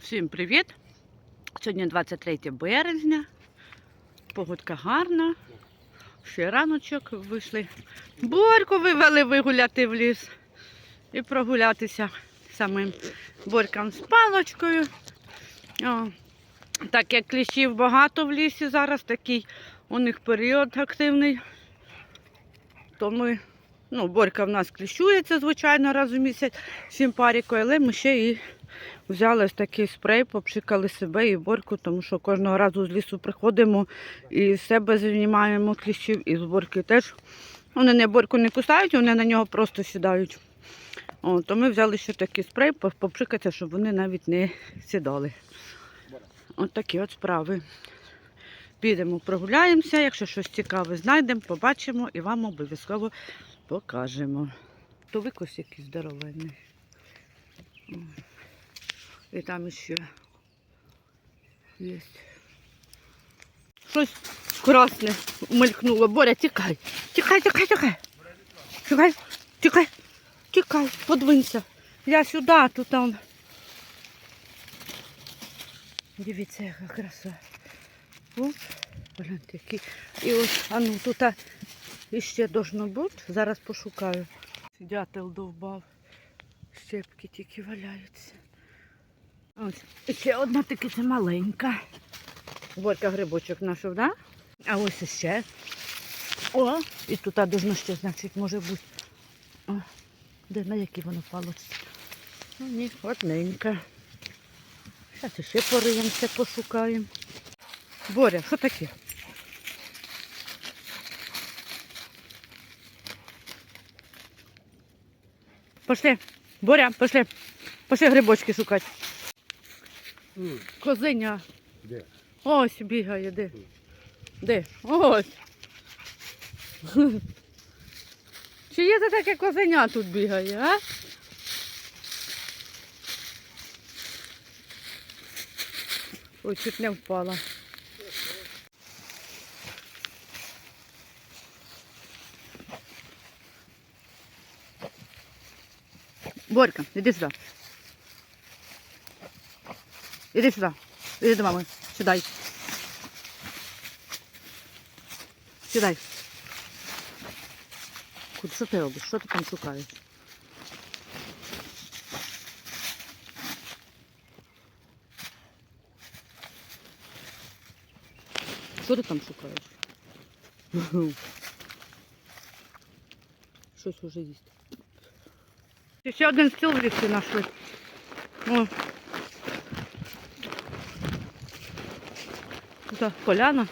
Всім привіт! Сьогодні 23 березня. Погодка гарна. Ще раночок вийшли. Борьку вивели вигуляти в ліс і прогулятися самим борькам з палочкою. О, так як кліщів багато в лісі зараз, такий у них період активний. То ми, ну, борька в нас кліщується, звичайно, раз у місяць сім парікою, але ми ще і Взяли ось такий спрей, попшикали себе і борку, тому що кожного разу з лісу приходимо і з себе знімаємо кліщів, і з борки теж. Вони не борку не кусають, вони на нього просто сідають. О, то ми взяли ще такий спрей, поп- попшикатися, щоб вони навіть не сідали. От такі от справи. Підемо, прогуляємося, якщо щось цікаве знайдемо, побачимо і вам обов'язково покажемо. То викось якийсь здоровенний. І там ще є. Щось красне мелькнуло. Боря, тікай. Тікай, тікай, тікай. Тікай, тікай, тікай, подвинься. Я сюди, тут там. Дивіться, яка краса. Оп, гляньте, який. І ось, а ну тут іще должно бути. Зараз пошукаю. Дятел довбав. Щепки тільки валяються. Ось. Ще одна таки це маленька. Борька грибочок знайшов, да? А ось іще. О, і тут должно ще, значить, може бути. О, де на які воно палочці? Ну, ні, одненька. Зараз ще пориємося, пошукаємо. Боря, що таке? Пошли. Боря, пошли. Пошли грибочки шукати. М, Козиня. Де? Ось бігає, де? Де? Ось. Чи є це таке козеня тут бігає, а? Ой, чуть не впала. Борька, іди сюди. Іди сюди. Іди до мами. Сідай. Сідай. Куди що ти робиш? Що ти там шукаєш? Що ти там шукаєш? Щось уже їсти. Ще один стіл в лісі знайшли. Тут поляна.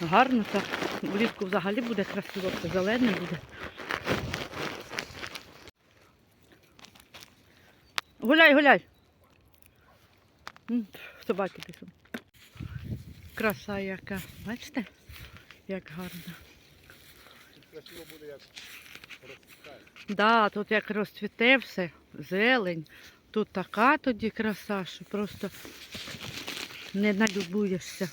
Гарно так. Влітку взагалі буде красиво, зелене буде. Гуляй, гуляй. Собаки пішли. Краса яка. Бачите? Як гарно. Красиво буде, як розцвітає. Да, тут як розцвіте все, зелень. Тут така тоді краса, що просто не налюбуєшся.